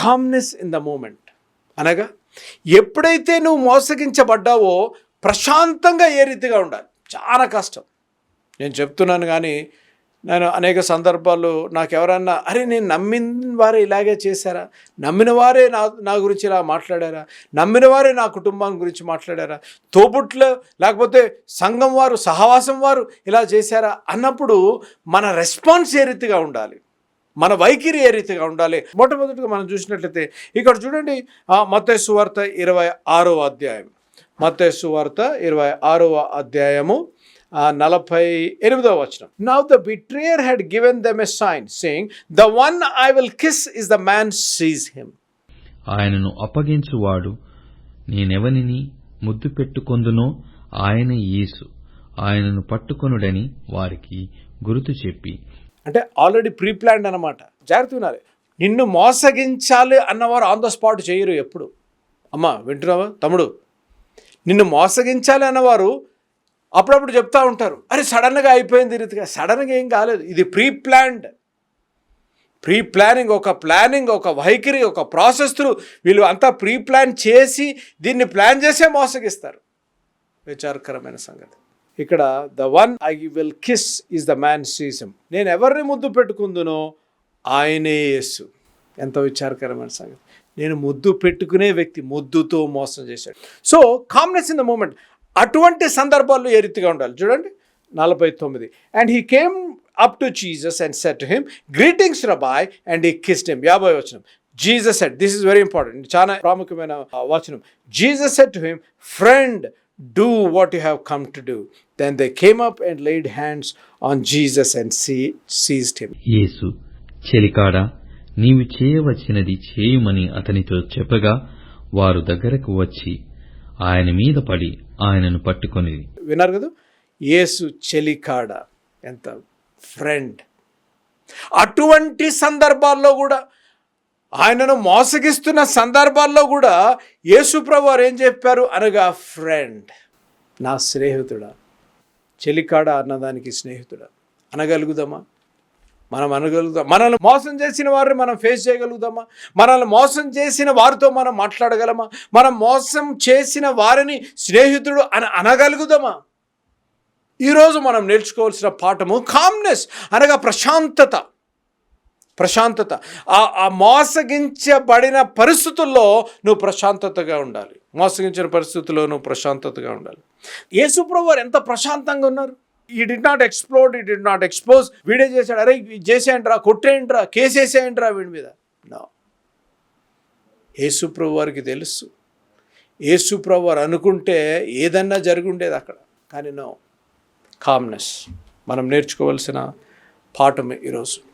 Calmness in the moment అనగా ఎప్పుడైతే నువ్వు మోసగించబడ్డావో ప్రశాంతంగా ఏ రీతిగా ఉండాలి. చాలా కష్టం. నేను చెప్తున్నాను కానీ నేను అనేక సందర్భాల్లో నాకు ఎవరన్నా అరే నేను నమ్మిన వారే ఇలాగే చేశారా? నమ్మిన వారే నా నా గురించి ఇలా మాట్లాడారా? నమ్మిన వారే నా కుటుంబం గురించి మాట్లాడారా? తోబుట్లు లేకపోతే సంఘం వారు సహవాసం వారు ఇలా చేశారా? అన్నప్పుడు మన రెస్పాన్స్ ఏ రీతిగా ఉండాలి. మన వైఖరి ఏ రీతిగా ఉండాలి? మొట్టమొదటిగా మనం చూసినట్లయితే ఇక్కడ చూడండి మత సువార్త ఇరవై ఆరో అధ్యాయం. మత సువార్త ఇరవై ఆరవ అధ్యాయము నలభై ఎనిమిదవ వచనం. Now the betrayer had given them a sign saying the one I will kiss is the man seize him ఆయనను అప్పగించువాడు నేనెవనిని ముద్దు పెట్టుకొందునో ఆయన యేసు. ఆయనను పట్టుకొనుడని వారికి గుర్తు చెప్పి అంటే ఆల్రెడీ ప్రీ ప్లాన్డ్ అనమాట జాగ్రత్త వినాలి. నిన్ను మోసగించాలి అన్నవారు ఆన్ ద స్పాట్ చేయరు ఎప్పుడు. అమ్మా వింటున్నావా? తమ్ముడు నిన్ను మోసగించాలి అన్నవారు అప్పుడప్పుడు చెప్తా ఉంటారు. అరే సడన్గా అయిపోయింది రీతిగా. సడన్గా ఏం కాలేదు. ఇది ప్రీ ప్లాన్డ్ ప్రీ ప్లానింగ్ ఒక ప్లానింగ్ ఒక వైఖరి ఒక ప్రాసెస్ త్రూ వీళ్ళు అంతా ప్రీ ప్లాన్ చేసి దీన్ని ప్లాన్ చేసే మోసగిస్తారు. విచారకరమైన సంగతి. ఇక్కడ the one I will kiss is the man seize him నేను ఎవరిని ముద్దు పెట్టుకుందునో ఆయనే యేసు. ఎంత విచారకరమైన సంగతి. నేను ముద్దు పెట్టుకునే వ్యక్తి ముద్దుతో మోసం చేశాడు. So calmness in the moment అటువంటి సందర్భాల్లో ఏ రీతిగా ఉండాలి? చూడండి నలభై తొమ్మిది. And he came up to Jesus and said him greetings rabbi and he kissed him యాభై వచనం. Jesus said this is very important చాలా ప్రాముఖ్యమైన వచనం. Jesus said to him friend do what you have come to do then they came up and laid hands on Jesus and see seized him యేసు చెలికాడా నీవు చేయవలసినది చేయుమని అతనితో చెప్పగా వారు దగ్గరకు వచ్చి ఆయన మీద పడి ఆయనను పట్టుకొని విన్నారు కదా? యేసు చెలికాడ ఎంత ఫ్రెండ్ అటువంటి సందర్భాల్లో కూడా ఆయనను మోసగిస్తున్న సందర్భాల్లో కూడా యేసుప్రభు వారు ఏం చెప్పారు? అనగా ఫ్రెండ్ నా స్నేహితుడా చెలికాడ అన్నదానికి స్నేహితుడా అనగలుగుదామా? మనం అనగలుగుతాం మనల్ని మోసం చేసిన వారిని మనం ఫేస్ చేయగలుగుతామా మనల్ని మోసం చేసిన వారితో మనం మాట్లాడగలమా? మనం మోసం చేసిన వారిని స్నేహితుడు అని అనగలుగుదామా? ఈరోజు మనం నేర్చుకోవాల్సిన పాఠము కామ్నెస్ అనగా ప్రశాంతత. ప్రశాంతత. ఆ ఆ మోసగించబడిన పరిస్థితుల్లో నువ్వు ప్రశాంతతగా ఉండాలి. మోసగించిన పరిస్థితుల్లో నువ్వు ప్రశాంతతగా ఉండాలి. యేసుప్రభు వారు ఎంత ప్రశాంతంగా ఉన్నారు. He did not explode he did not expose వీడే చేశాడు. అరే ఇది చేసేయండిరా కొట్టేయండిరా కేసేసేయండిరా వీడి మీద. నా యేసుప్రభు వారికి తెలుసు. యేసుప్రభు వారు అనుకుంటే ఏదన్నా జరిగి ఉండేది అక్కడ. కానీ నో కామ్నెస్ మనం నేర్చుకోవాల్సిన పాఠమే ఈరోజు.